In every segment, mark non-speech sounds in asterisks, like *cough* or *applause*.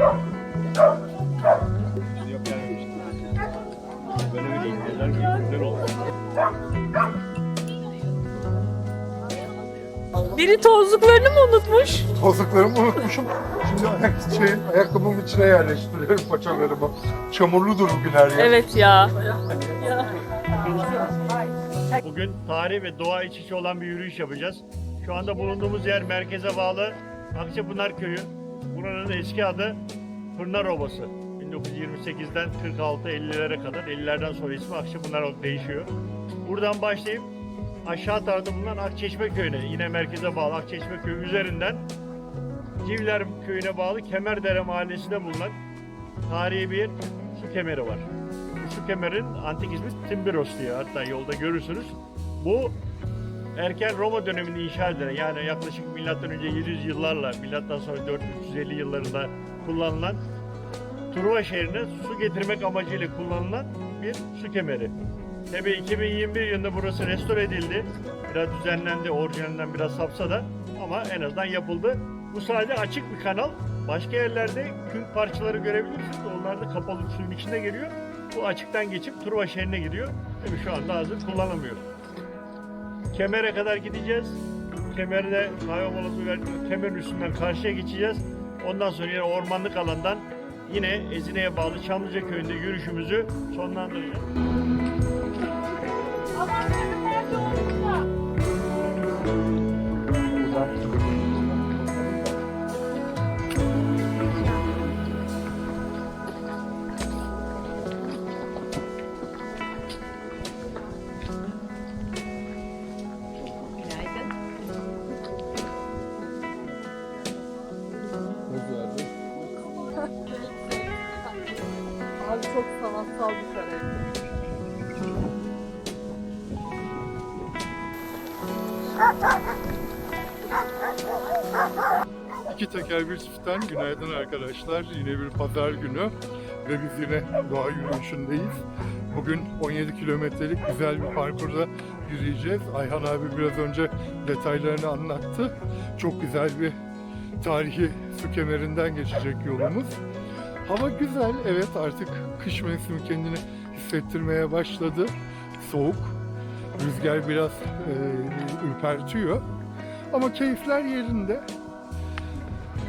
Yok gelmemiştim. Böyle bir ilgiler güzel oldu. Biri tozluklarını mı unutmuş? Tozluklarımı unutmuşum. Şimdi ayak, şey, ayakkabımın içine yerleştiriyorum paçalarımı. Çamurludur bugünler ya. Evet ya. Bugün tarih ve doğa iç içe olan bir yürüyüş yapacağız. Şu anda bulunduğumuz yer merkeze bağlı Akçapınar Köyü. Buranın eski adı Pırnar Obası. 1928'den 46-50'lere kadar, 50'lerden sonra ismi Akçapınar olarak değişiyor. Buradan başlayıp aşağı tarafta bulunan Akçeşme Köyü'ne, yine merkeze bağlı Akçeşme Köyü üzerinden Civler Köyü'ne bağlı Kemerdere Mahallesi'nde bulunan tarihi bir su kemeri var. Bu su kemerin antik ismi Timberos diye hatta yolda görürsünüz. Bu erken Roma döneminde inşa edilen yani yaklaşık milattan önce 700 yıllarla milattan sonra 450 yıllarında kullanılan Truva şehrine su getirmek amacıyla kullanılan bir su kemeri. Tabi 2021 yılında burası restore edildi. Biraz düzenlendi, orijinalinden biraz sapsa da ama en azından yapıldı. Bu sadece açık bir kanal. Başka yerlerde künk parçaları görebilirsiniz. Onlar da kapalı suyun içinde geliyor. Bu açıktan geçip Truva şehrine gidiyor. Tabii şu anda hazır kullanılmıyor. Kemer'e kadar gideceğiz. Kemer'de kahve molası verdik. Kemer'in üstünden karşıya geçeceğiz. Ondan sonra yine ormanlık alandan yine Ezine'ye bağlı Çamlıca köyünde yürüyüşümüzü sonlandıracağız. İki teker bir çiftten günaydın arkadaşlar. Yine bir pazar günü ve biz yine doğa yürüyüşündeyiz. Bugün 17 kilometrelik güzel bir parkurda yürüyeceğiz. Ayhan abi biraz önce detaylarını anlattı. Çok güzel bir tarihi su kemerinden geçecek yolumuz. Hava güzel, evet artık kış mevsimi kendini hissettirmeye başladı. Soğuk, rüzgar biraz e, ürpertiyor. Ama keyifler yerinde.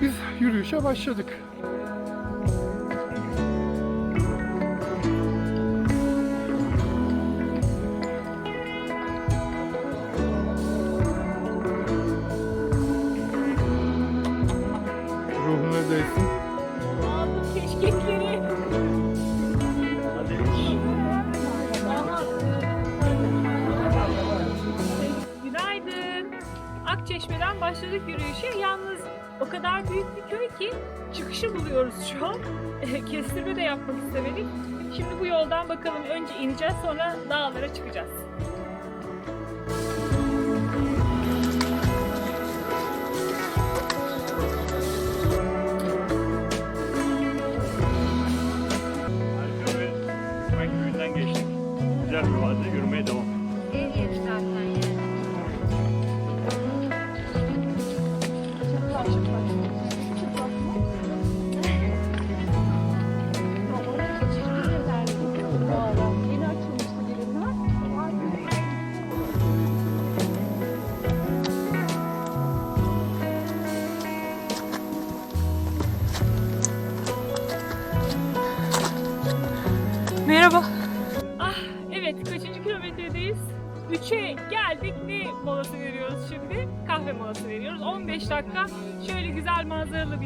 Biz yürüyüşe başladık. Ruhuna değsin. Keşkekleri. Günaydın. Akçeşme'den başladık yürüyüşe. Yalnız o kadar büyük bir köy ki çıkışı buluyoruz şu an. *laughs* Kestirme de yapmak istemedik. Şimdi bu yoldan bakalım önce ineceğiz sonra dağlara çıkacağız. Harika Hükmen köyünden geçtik. Güzel bir vadide yürümeye devam.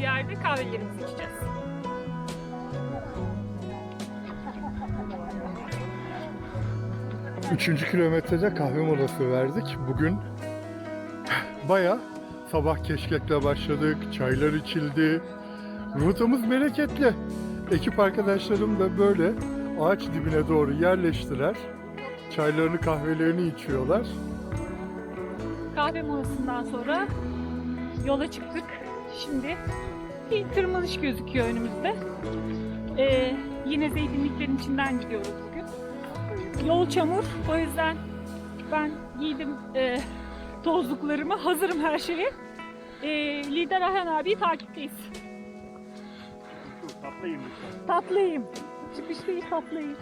Bir yerde kahvelerimizi içeceğiz. Üçüncü kilometrede kahve molası verdik. Bugün baya sabah keşkekle başladık, çaylar içildi. Rotamız bereketli. Ekip arkadaşlarım da böyle ağaç dibine doğru yerleştiler. Çaylarını kahvelerini içiyorlar. Kahve molasından sonra yola çıktık. Şimdi bir tırmanış gözüküyor önümüzde. Ee, yine zeytinliklerin içinden gidiyoruz bugün. Yol çamur. O yüzden ben giydim e, tozluklarımı. Hazırım her şeye. Ee, lider Ayhan abi takipteyiz. Tatlıyım. Tatlıyım. Çıkış değil tatlıyım.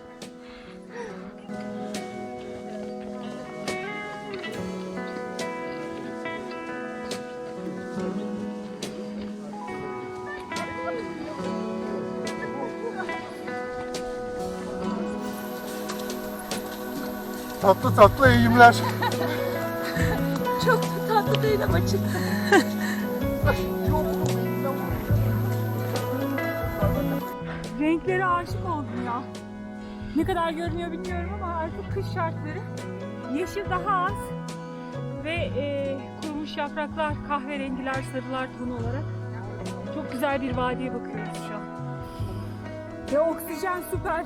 Tatlı tatlı eğimler. *laughs* Çok tatlı değil ama çıktı. Renklere aşık oldum ya. Ne kadar görünüyor bilmiyorum ama artık kış şartları. Yeşil daha az ve e, kurumuş yapraklar, kahverengiler, sarılar tonu olarak çok güzel bir vadiye bakıyoruz şu an. Ve oksijen süper.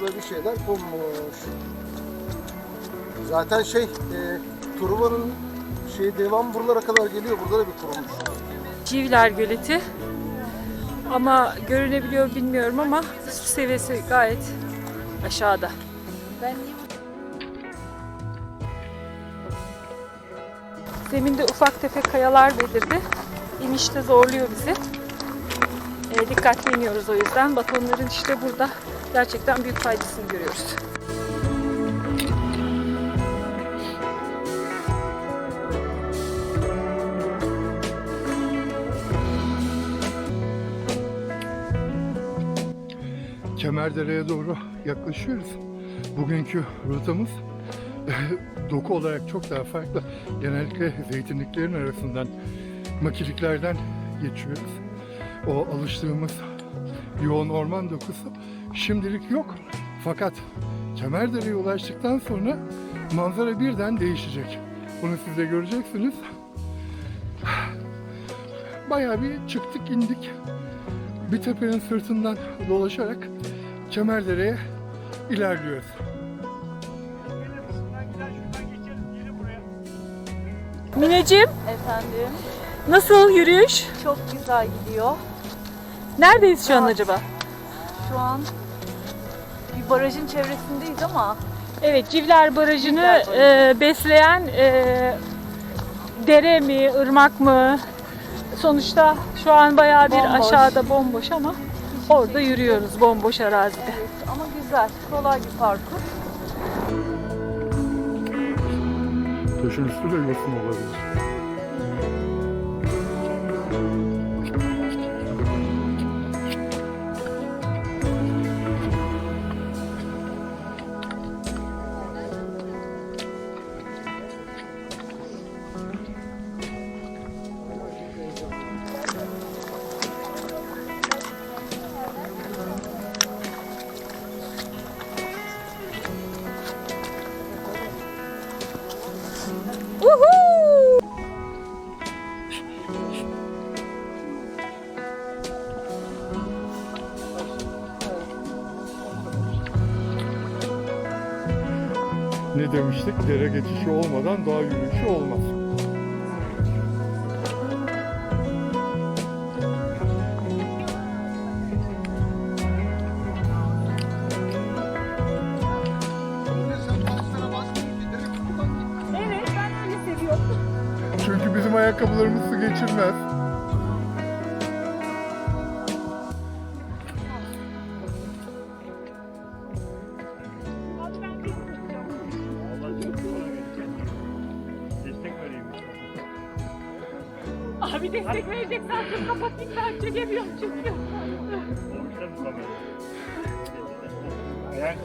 Burada bir şeyler konmuş. Zaten şey, e, Truva'nın şey devam buralara kadar geliyor. Burada da bir kurumuş. Civler Göleti. Ama görünebiliyor bilmiyorum ama su seviyesi gayet aşağıda. Zeminde ufak tefek kayalar belirdi. İnişte zorluyor bizi. E, dikkatli iniyoruz o yüzden. Batonların işte burada gerçekten büyük faydasını görüyoruz. Kemerdere'ye doğru yaklaşıyoruz. Bugünkü rotamız doku olarak çok daha farklı. Genellikle zeytinliklerin arasından, makiliklerden geçiyoruz. O alıştığımız yoğun orman dokusu şimdilik yok. Fakat Kemerdere'ye ulaştıktan sonra manzara birden değişecek. Bunu siz de göreceksiniz. Bayağı bir çıktık indik. Bir tepenin sırtından dolaşarak Kemerdere'ye ilerliyoruz. Mineciğim Efendim, nasıl yürüyüş? çok güzel gidiyor. Neredeyiz şu an acaba? Şu an bir barajın çevresindeyiz ama Evet, Civler Barajı'nı Civler Barajı. e, besleyen e, dere mi, ırmak mı? Sonuçta şu an bayağı bir Bomboş. aşağıda bomboş ama orada yürüyoruz bomboş arazide. evet, ama güzel, kolay bir parkur. Taşın üstü de yosun olabilir. Dere geçişi olmadan dağ yürüyüşü olmaz. Abi destek vereceksen dur kapatayım ben çekemiyorum çünkü. Olmuşlar mı kamera? Ayağın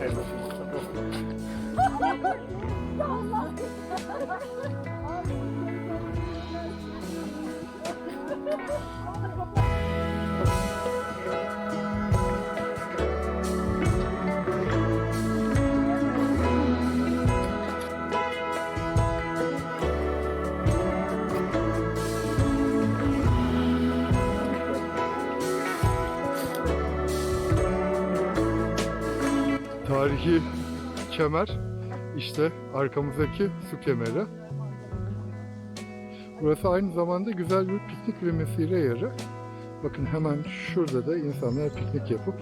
tarihi kemer işte arkamızdaki su kemeri. Burası aynı zamanda güzel bir piknik ve mesire yeri. Bakın hemen şurada da insanlar piknik yapıp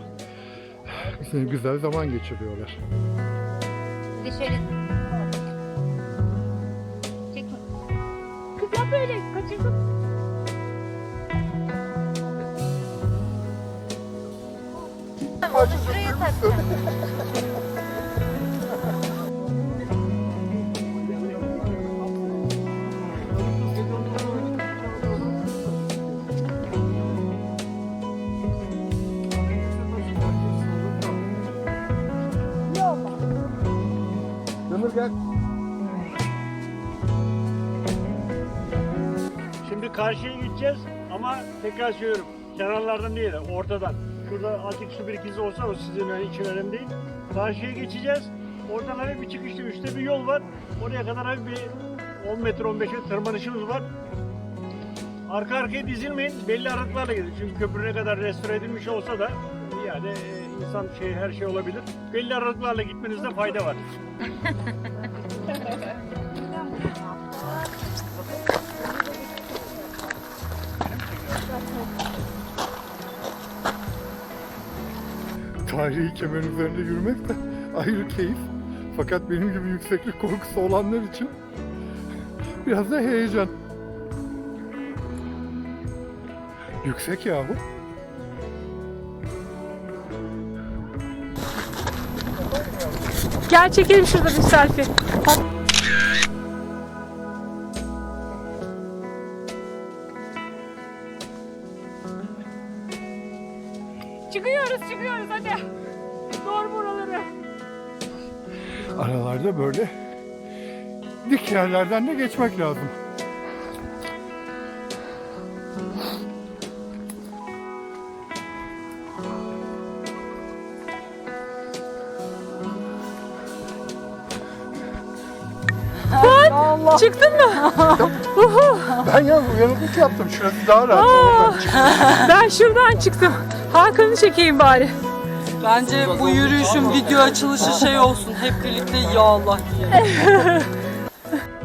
güzel zaman geçiriyorlar. Şimdi şöyle... Çekin. Kız böyle, kaçırdım. Ömür gel. Şimdi karşıya gideceğiz ama tekrar söylüyorum. Kenarlardan değil, ortadan. Şurada azıcık su birikintisi olsa o sizin öyle- için önemli değil. Karşıya geçeceğiz. Oradan hafif bir çıkışta üstte bir yol var. Oraya kadar hafif bir 10 metre 15 metre tırmanışımız var. Arka arkaya dizilmeyin. Belli aralıklarla gidin. Çünkü köprü ne kadar restore edilmiş olsa da yani insan şey her şey olabilir. Belli aralıklarla gitmenizde fayda var. *laughs* Tarihi kemer üzerinde yürümek de *laughs* ayrı keyif. Fakat benim gibi yükseklik korkusu olanlar için *laughs* biraz da heyecan. Yüksek yahu. Gel çekelim şurada bir selfie. Çıkıyoruz Böyle dik yerlerden de geçmek lazım. Allah. Çıktın mı? Ben ya uyanıklık yaptım. Şurası daha rahat. Oradan Ben şuradan çıktım. Hakan'ı çekeyim bari. Bence bu yürüyüşün video açılışı şey olsun. Hep birlikte ya Allah diye.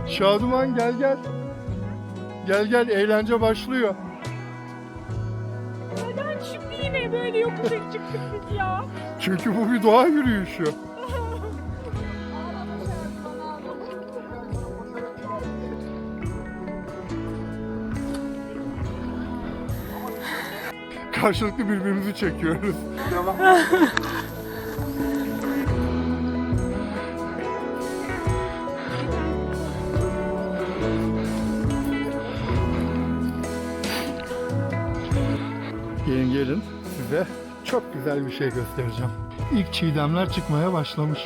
*laughs* Şaduman gel gel. Gel gel eğlence başlıyor. Neden şimdi yine böyle yokuş çıktık biz ya? Çünkü bu bir doğa yürüyüşü. Karşılıklı birbirimizi çekiyoruz. Gelin gelin size çok güzel bir şey göstereceğim. İlk çiğdemler çıkmaya başlamış.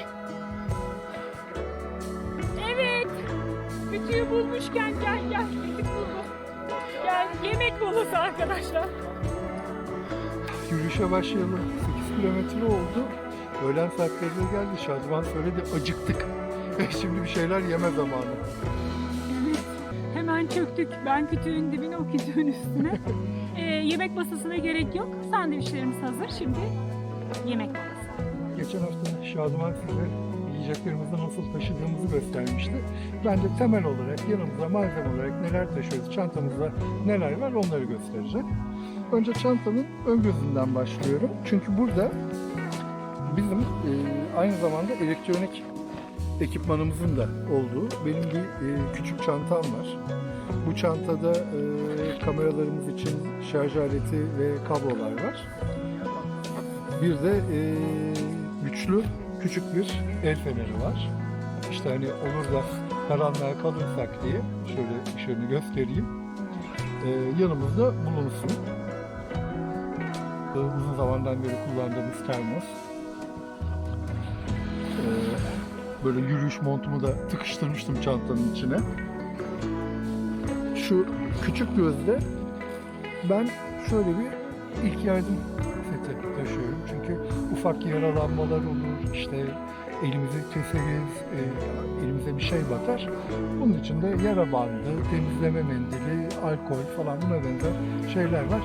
Yürüyüşe başlayalım. 8 kilometre oldu. Öğlen saatlerine geldi. Şadman söyledi acıktık. *laughs* Şimdi bir şeyler yeme zamanı. Hemen çöktük. Ben kütüğün dibine o kütüğün üstüne. *laughs* Ee, yemek masasına gerek yok. Sandviçlerimiz hazır. Şimdi yemek molası. Geçen hafta Şaduman size yiyeceklerimizi nasıl taşıdığımızı göstermişti. Ben de temel olarak yanımıza malzeme olarak neler taşıyoruz, çantamızda neler var onları göstereceğim. Önce çantanın ön gözünden başlıyorum. Çünkü burada bizim e, aynı zamanda elektronik ekipmanımızın da olduğu benim bir e, küçük çantam var. Bu çantada e, kameralarımız için şarj aleti ve kablolar var. Bir de e, güçlü küçük bir el feneri var. İşte hani olur da karanlığa kalırsak diye şöyle ışığını göstereyim. E, yanımızda bulunsun. E, uzun zamandan beri kullandığımız termos. E, böyle yürüyüş montumu da tıkıştırmıştım çantanın içine. Şu küçük gözde ben şöyle bir ilk yardım seti taşıyorum. Çünkü ufak yaralanmalar olur, işte elimizi keseriz, e, elimize bir şey batar. Bunun için de yara bandı, temizleme mendili, alkol falan buna benzer şeyler var.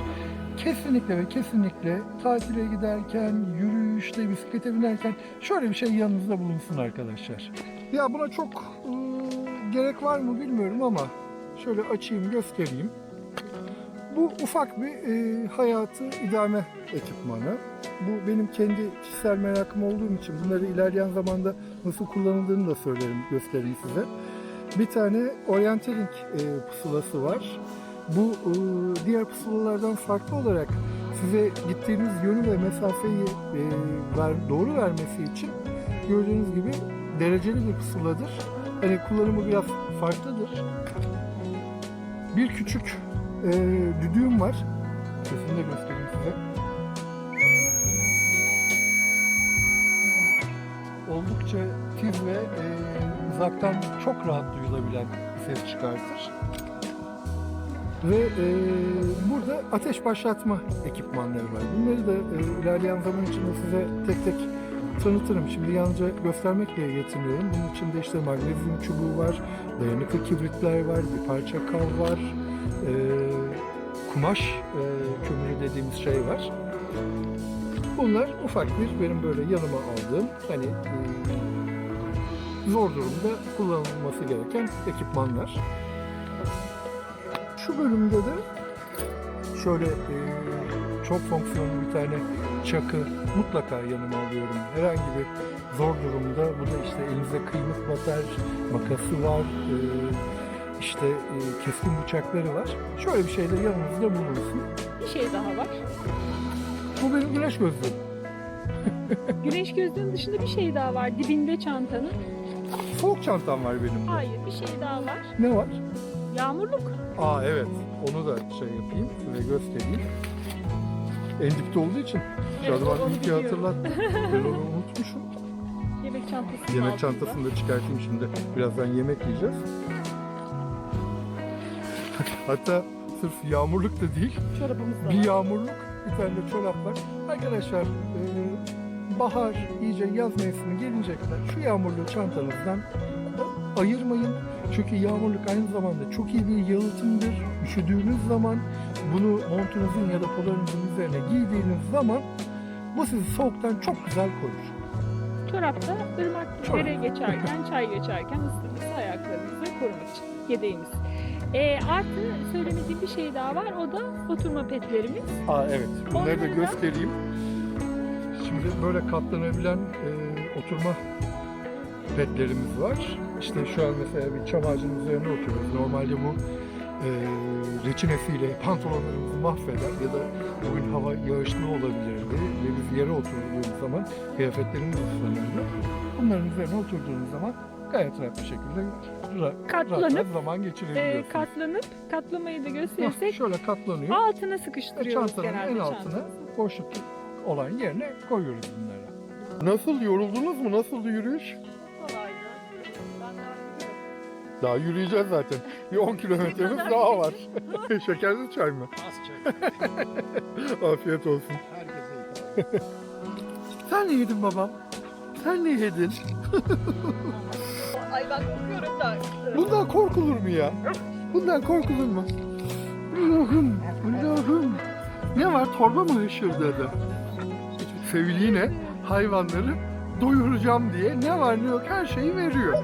Kesinlikle ve kesinlikle tatile giderken, yürüyüşte, bisiklete binerken şöyle bir şey yanınızda bulunsun arkadaşlar. Ya buna çok e, gerek var mı bilmiyorum ama şöyle açayım göstereyim. Bu ufak bir e, hayatı idame ekipmanı. Bu benim kendi kişisel merakım olduğum için bunları ilerleyen zamanda nasıl kullanıldığını da söylerim, göstereyim size. bir tane orienteering e, pusulası var. Bu e, diğer pusulalardan farklı olarak size gittiğiniz yönü ve mesafeyi e, doğru vermesi için gördüğünüz gibi dereceli bir pusuladır. Hani kullanımı biraz farklıdır. Bir küçük e, düdüğüm var. Sesini de göstereyim size. Oldukça tiz ve e, uzaktan çok rahat duyulabilen bir ses çıkartır. Ve e, burada ateş başlatma ekipmanları var. Bunları da e, ilerleyen zaman içinde size tek tek tanıtırım. Şimdi yalnızca göstermekle yetinmiyorum. Bunun içinde işte magnezyum çubuğu var, dayanıklı kibritler var, bir parça kav var, e, kumaş e, kömürü dediğimiz şey var. Bunlar ufak bir benim böyle yanıma aldığım hani e, zor durumda kullanılması gereken ekipmanlar. Bölümde de şöyle e, çok fonksiyonlu bir tane çakı mutlaka yanıma alıyorum. Herhangi bir zor durumda bu da işte elinize kıymık batar, makası var, e, işte e, keskin bıçakları var. Şöyle bir şey de yanınızda bulunsun. Bir şey daha var. Bu benim güneş gözlüğüm. *laughs* Güneş gözlüğünün dışında bir şey daha var dibinde çantanın. Soğuk çantam var benim de. Hayır bir şey daha var. Ne var? Yağmurluk. Aa evet. Onu da şey yapayım ve göstereyim. En dipte olduğu için. Evet, Şadıman onu iyi ki biliyorum. hatırlattın. ben onu *laughs* unutmuşum. Yemek çantası. Yemek çantasını da çıkartayım şimdi. Birazdan yemek yiyeceğiz. *laughs* Hatta sırf yağmurluk da değil. Çorabımız da Bir yağmurluk, bir tane de çorap var. Arkadaşlar e, bahar, iyice yaz mevsimi gelince kadar şu yağmurluğu çantanızdan ayırmayın. Çünkü yağmurluk aynı zamanda çok iyi bir yalıtımdır. Üşüdüğünüz zaman bunu montunuzun ya da polarınızın üzerine giydiğiniz zaman bu sizi soğuktan çok güzel korur. Çorapta ırmak Çorap. dere geçerken, *laughs* çay geçerken ısıtması ayaklarınızı korumak için yedeğimiz. Ee, artı söylemediğim bir şey daha var. O da oturma petlerimiz. Aa evet. Bunları da Onları da- göstereyim. Şimdi böyle katlanabilen e, oturma pedlerimiz var. İşte şu an mesela bir çam ağacının üzerine oturuyoruz. Normalde bu e, reçinesiyle pantolonlarımızı mahveder ya da bugün hava yağışlı olabilirdi ve biz yere oturduğumuz zaman kıyafetlerimiz ıslanırdı. Bunların üzerine oturduğunuz zaman gayet rahat bir şekilde ra- Katlanıp, rahat zaman geçirebiliyorsunuz. katlanıp katlamayı da gösterirsek şöyle katlanıyor. altına sıkıştırıyoruz Çantanın genelde en altına çantamızı. boşluk olan yerine koyuyoruz bunları. Nasıl yoruldunuz mu? Nasıldı yürüyüş? Daha yürüyeceğiz zaten. Bir 10 kilometremiz daha var. *laughs* *laughs* Şekerli çay mı? *laughs* Afiyet olsun. Sen ne yedin babam? Sen ne yedin? Ay ben korkuyorum da. Bundan korkulur mu ya? Bundan korkulur mu? Allah'ım, Allah'ım. Ne var torba mı hışırdadı? Sevgili yine hayvanları doyuracağım diye ne var ne yok her şeyi veriyor.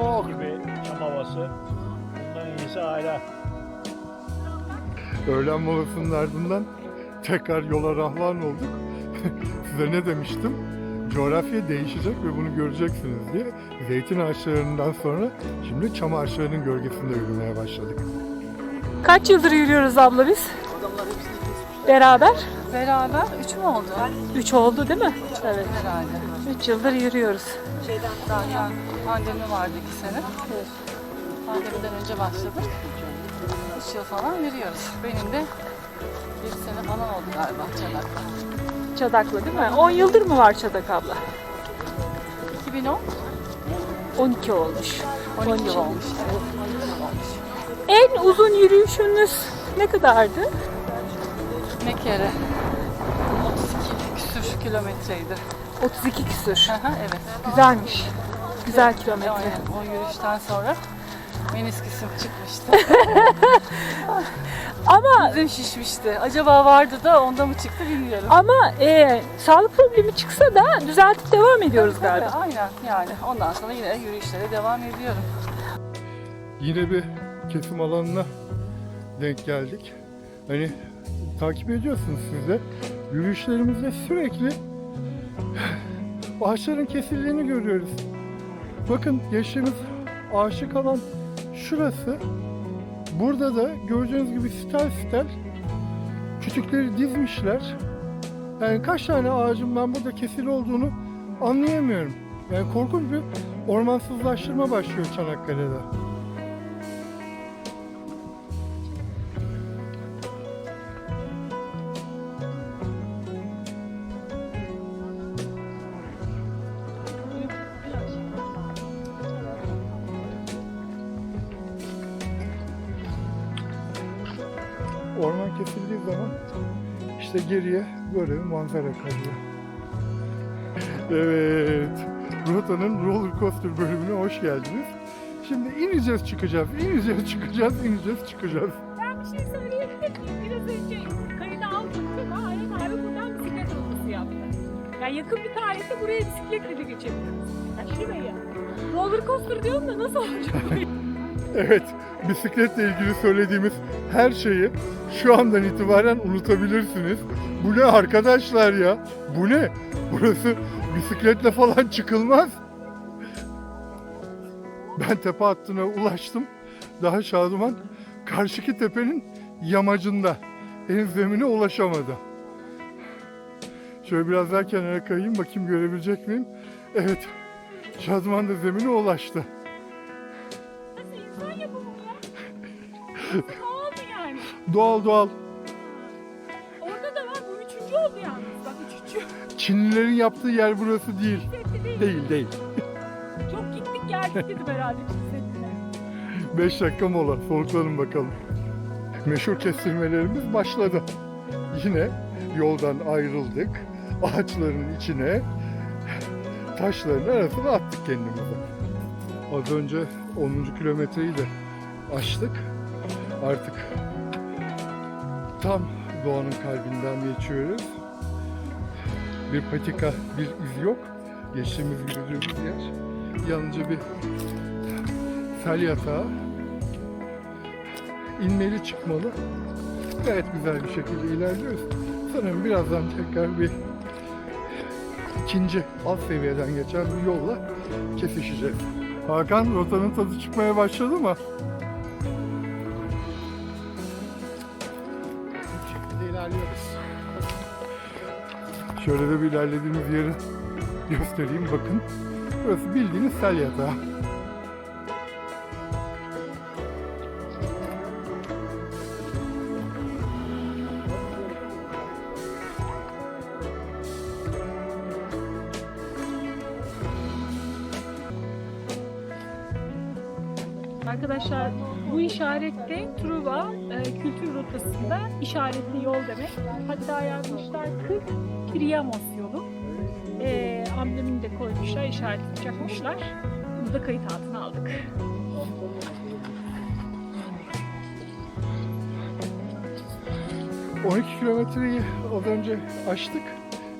Oh. Gibi çam havası. Bundan iyisi hala. Öğlen molasının ardından tekrar yola rahvan olduk. *laughs* Size ne demiştim? Coğrafya değişecek ve bunu göreceksiniz diye. Zeytin ağaçlarından sonra şimdi çam ağaçlarının gölgesinde yürümeye başladık. Kaç yıldır yürüyoruz abla biz? Beraber? Beraber üç mü oldu? Üç oldu değil mi? Evet. Herhalde. Üç yıldır yürüyoruz. Zaten pandemi vardı iki sene. Pandemiden önce başladık. Üç yıl falan yürüyoruz. Benim de bir sene falan oldu galiba Çanak'ta. Çadaklı değil mi? 10 yıldır mı var Çadak abla? 2010, 12 olmuş. 12 yıl olmuş. Evet, 12 yıl olmuş. En uzun yürüyüşünüz ne kadardı? Mekere. 32 küsür kilometreydi. 32 küsür. Aha, evet. Güzelmiş. Güzel kilometre. Aynen. O yürüyüşten sonra menisküsüm çıkmıştı. *laughs* Ama Dizim şişmişti. Acaba vardı da onda mı çıktı bilmiyorum. ama e, sağlık problemi çıksa da düzeltip devam ediyoruz Tabii, galiba. Aynen yani. Ondan sonra yine yürüyüşlere devam ediyorum. Yine bir kesim alanına denk geldik. Hani takip ediyorsunuz siz de. Yürüyüşlerimizde sürekli ağaçların kesildiğini görüyoruz. Bakın geçtiğimiz ağaçlık alan şurası. Burada da gördüğünüz gibi stel stel kütükleri dizmişler. Yani kaç tane ağacın ben burada kesili olduğunu anlayamıyorum. Yani korkunç bir ormansızlaştırma başlıyor Çanakkale'de. Geriye böyle manzara kalıyor. Evet, Rota'nın roller coaster bölümüne hoş geldiniz. Şimdi ineceğiz çıkacağız, ineceğiz çıkacağız, ineceğiz çıkacağız. Ben bir şey söyleyebilir miyim? Biraz önce kayıda aldık ama Ayhan abi buradan bisiklet rotası yaptı. Yani yakın bir tarihte buraya bisikletle de geçebiliriz. Ya şuraya. Roller coaster diyorum da nasıl olacak? *laughs* Evet, bisikletle ilgili söylediğimiz her şeyi şu andan itibaren unutabilirsiniz. Bu ne arkadaşlar ya? Bu ne? Burası bisikletle falan çıkılmaz. Ben tepe hattına ulaştım. Daha Şaduman karşıki tepenin yamacında. Henüz zemine ulaşamadı. Şöyle biraz daha kenara kayayım bakayım görebilecek miyim? Evet. Şaduman da zemine ulaştı. Doğal mı yani? Doğal doğal. Orada da var bu üçüncü oldu yalnız. Bak üçüncü. Çinlilerin yaptığı yer burası değil. Bisikletli değil. Değil değil. Çok gittik geldik dedim herhalde bisikletle. 5 dakika mola. Soluklanın bakalım. Meşhur kestirmelerimiz başladı. Yine yoldan ayrıldık. Ağaçların içine taşların arasına attık kendimizi. Az önce 10. kilometreyi de açtık. Artık tam doğanın kalbinden geçiyoruz. Bir patika, bir iz yok. Geçtiğimiz yürüdüğümüz yer. Yalnızca bir sel yatağı. İnmeli çıkmalı. Gayet güzel bir şekilde ilerliyoruz. Sanırım birazdan tekrar bir ikinci alt seviyeden geçen bir yolla kesişeceğiz. Hakan rotanın tadı çıkmaya başladı mı? Şekilde ilerliyoruz. Şöyle de bir ilerlediğimiz yeri göstereyim bakın. Burası bildiğiniz sel yatağı. İşarette Truva e, kültür rotasında işaretli yol demek. Hatta yazmışlar 40 Priamos yolu. E, amblemini de koymuşlar, işaretini çakmışlar. Bunu da kayıt altına aldık. Evet. 12 kilometreyi az önce açtık.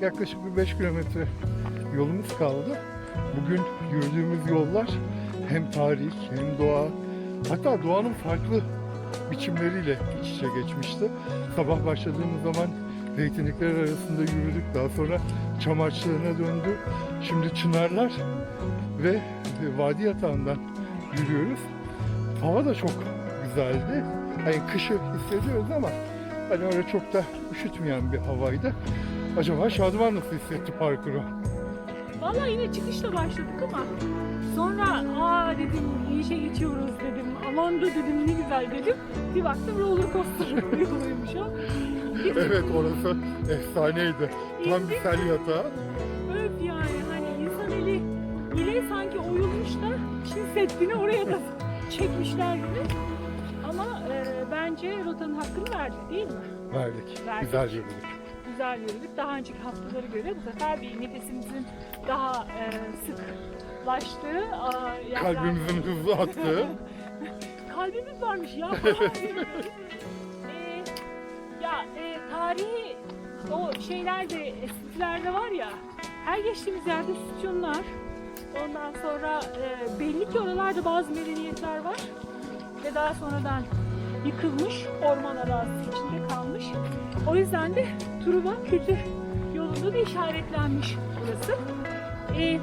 Yaklaşık bir 5 kilometre yolumuz kaldı. Bugün yürüdüğümüz yollar hem tarih hem doğa hatta doğanın farklı biçimleriyle iç içe geçmişti. Sabah başladığımız zaman zeytinlikler arasında yürüdük. Daha sonra çam ağaçlarına döndü. Şimdi çınarlar ve vadi yatağından yürüyoruz. Hava da çok güzeldi. Hani kışı hissediyoruz ama hani öyle çok da üşütmeyen bir havaydı. Acaba Şadıman nasıl hissetti parkuru? Vallahi yine çıkışla başladık ama sonra aa dedim iyi işe geçiyoruz dedim. Aman da dedim ne güzel dedim. Bir baktım roller coaster *laughs* yoluymuş o. Evet orası efsaneydi. Tam bir sel yatağı. Öf yani hani insan eli ile sanki oyulmuş da Çin Seddi'ni oraya da çekmişler gibi. Ama e, bence rotanın hakkını verdik değil mi? Verdik. Verdik. Güzel yürüdük. Güzel yürüdük. Daha önceki haftalara göre bu sefer bir nefesimizin daha e, sıklaştığı aa, yerler- Kalbimizin hızlı attığı. *laughs* Kalbimiz varmış ya. *laughs* Ee, ya e, tarihi o şeylerde, esintilerde var ya, her geçtiğimiz yerde sütunlar, ondan sonra e, belli ki oralarda bazı medeniyetler var ve daha sonradan yıkılmış, orman arazisi içinde kalmış. O yüzden de Truva kültür yolu haritasında da işaretlenmiş burası. Ee,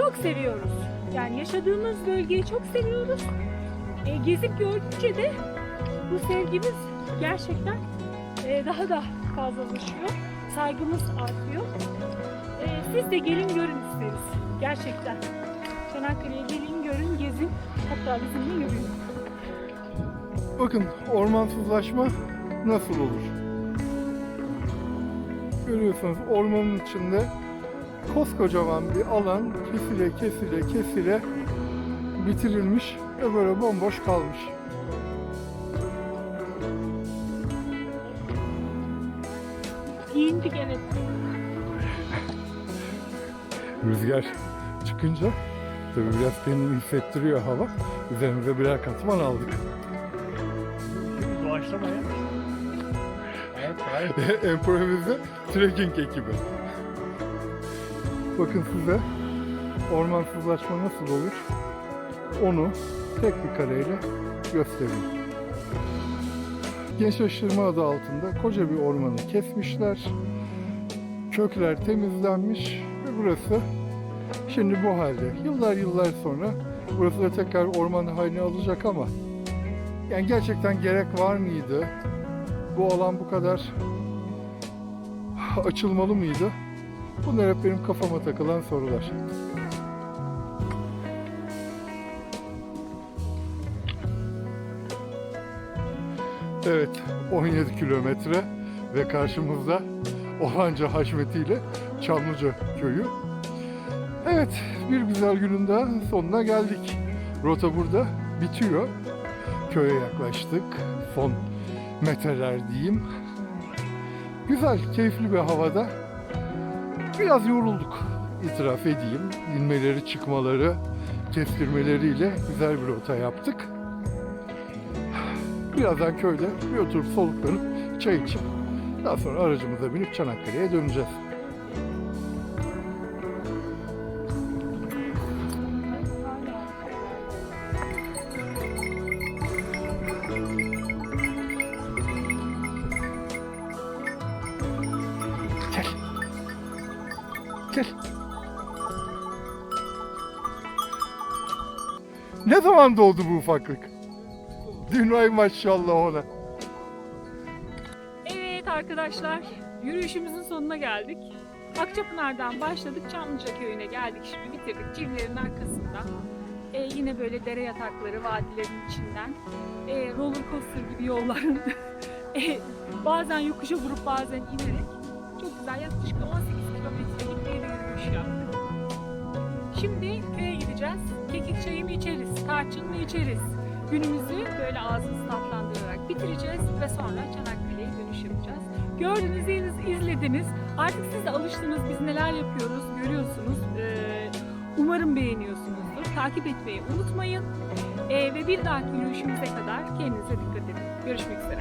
çok seviyoruz. Yani yaşadığımız bölgeyi çok seviyoruz. Ee, gezip gördükçe de bu sevgimiz gerçekten e, daha da fazlalaşıyor. Saygımız artıyor. Ee, siz de gelin görün isteriz. Gerçekten. Çanakkale'ye gelin görün, gezin. Hatta bizimle yürüyün. Bakın ormansızlaşma nasıl olur? Görüyorsunuz ormanın içinde koskocaman bir alan kesile kesile kesile bitirilmiş ve böyle bomboş kalmış. Giyindik evet. *laughs* Rüzgar çıkınca tabii biraz kendini hissettiriyor hava. Üzerimize birer katman aldık. Doğaçlama ya. *laughs* Emprovize trekking ekibi. Bakın size ormansızlaşma nasıl olur onu tek bir kareyle göstereyim. Gençleştirme adı altında koca bir ormanı kesmişler. Kökler temizlenmiş ve burası şimdi bu halde. Yıllar yıllar sonra burası da tekrar orman haline alacak ama yani gerçekten gerek var mıydı? Bu alan bu kadar açılmalı mıydı? Bunlar hep benim kafama takılan sorular. Evet, 17 kilometre ve karşımızda Orhanca Haşmeti ile Çamlıca köyü. Evet, bir güzel günün daha sonuna geldik. Rota burada bitiyor. Köye yaklaştık. Son metreler diyeyim. Güzel, keyifli bir havada. Biraz yorulduk, itiraf edeyim. İnmeleri, çıkmaları, kestirmeleriyle güzel bir rota yaptık. Birazdan köyde bir oturup soluklanıp çay içip daha sonra aracımıza binip Çanakkale'ye döneceğiz. Ne zaman doğdu bu ufaklık? Dün ay maşallah ona. Evet arkadaşlar, yürüyüşümüzün sonuna geldik. Akçapınar'dan başladık, Çamlıca köyüne geldik şimdi bitirdik. Civlerin arkasından. Ee, yine böyle dere yatakları, vadilerin içinden. Ee, roller coaster gibi yolların *laughs* ee, bazen yokuşa vurup bazen inerek çok güzel yaklaşık 18 köye gideceğiz. Kekik çayı mı içeriz, tarçın mı içeriz? Günümüzü böyle ağzımızı tatlandırarak bitireceğiz ve sonra Çanakkale'ye dönüş yapacağız. Gördünüz, iz- izlediniz. Artık siz de alıştınız. Biz neler yapıyoruz görüyorsunuz. Ee, umarım beğeniyorsunuzdur. Takip etmeyi unutmayın. Ee, ve bir dahaki yürüyüşümüze kadar kendinize dikkat edin. Görüşmek üzere.